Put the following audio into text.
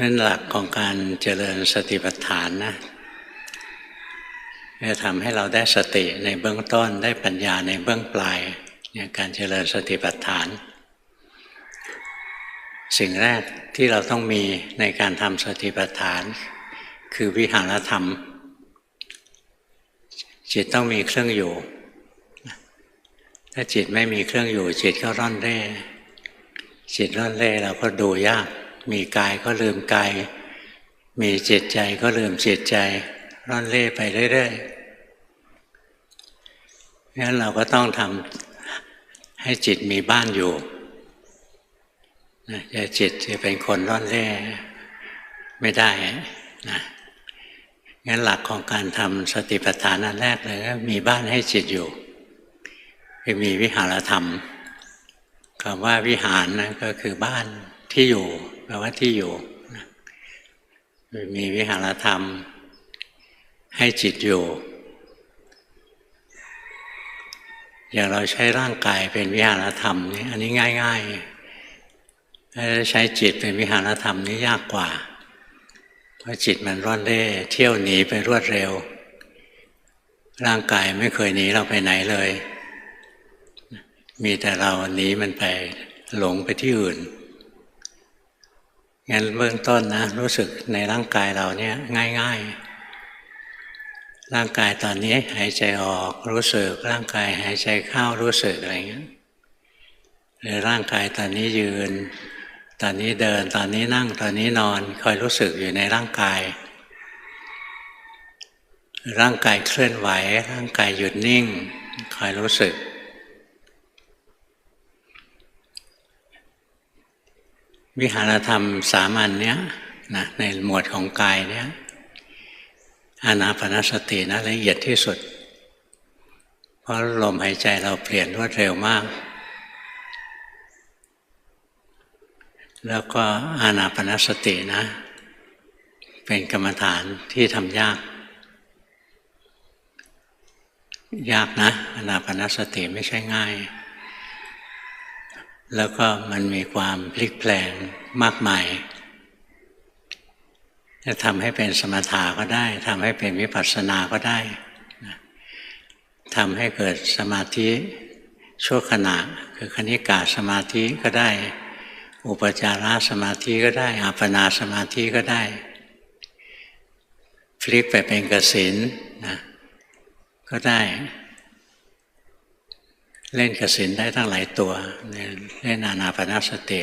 นั้นหลักของการเจริญสติปัฏฐานนะจะทำให้เราได้สติในเบื้องต้นได้ปัญญาในเบื้องปลายเนี่ยการเจริญสติปัฏฐาน สิ่งแรกที่เราต้องมีในการทำสติปัฏฐาน คือวิหารธรรม จิตต้องมีเครื่องอยู่ ถ้าจิตไม่มีเครื่องอยู่ จิตก็ร่อนเร่ จิตร่อนเร่เราก็ดูยาก มีกายก็ลืมกาย มีจิตใจก็ลืมจิตใจร่อนเร่ไปเรื่อยๆงั้นเราก็ต้องทำให้จิตมีบ้านอยู่นะจะจิตจะเป็นคนร่อนเร่ไม่ได้นะงั้นหลักของการทำสติปัฏฐานอันแรกเลยก็มีบ้านให้จิตอยู่คือมีวิหารธรรมคำว่าวิหารนะก็คือบ้านที่อยู่ แปลว่าที่อยู่มีวิหารธรรม ให้จิตอยู่ อย่างเราใช้ร่างกายเป็นวิหารธรรมนี่อันนี้ง่ายๆถ้าใช้จิตเป็นวิหารธรรมนี่ยากกว่า เพราะจิตมันร่อนเร่เที่ยวหนีไปรวดเร็ว ร่างกายไม่เคยหนีเราไปไหนเลย มีแต่เราหนีมันไปหลงไปที่อื่น งั้นเบื้องต้นนะรู้สึกในร่างกายเราเนี่ยง่าย ๆ ร่างกายตอนนี้หายใจออกรู้สึกร่างกายหายใจเข้ารู้สึกอะไรเงี้ยหรือร่างกายตอนนี้ยืน ตอนนี้เดินตอนนี้นั่งตอนนี้นอนคอยรู้สึกอยู่ในร่างกาย ร่างกายเคลื่อนไหว ร่างกายหยุดนิ่งคอยรู้สึก วิหารธรรมสามัญเนี้ยนะในหมวดของกายเนี้ยอานาปนสตินะละเอียดที่สุด เพราะลมหายใจเราเปลี่ยนรวดเร็วมาก แล้วก็อานาปนสตินะ เป็นกรรมฐานที่ทำยาก ยากนะอานาปนสติไม่ใช่ง่าย แล้วก็มันมีความพลิกแปลงมากมาย จะทำให้เป็นสมถะก็ได้ทำให้เป็นวิปัสสนาก็ได้ทำให้เกิดสมาธิชั่วขณะ คือคณิกาสมาธิก็ได้ อุปจารสมาธิก็ได้อัปปนาสมาธิก็ได้พลิกไปเป็นกสินนะก็ได้ เล่นกสินได้ตั้งหลายตัว เล่นอานาปนาสติ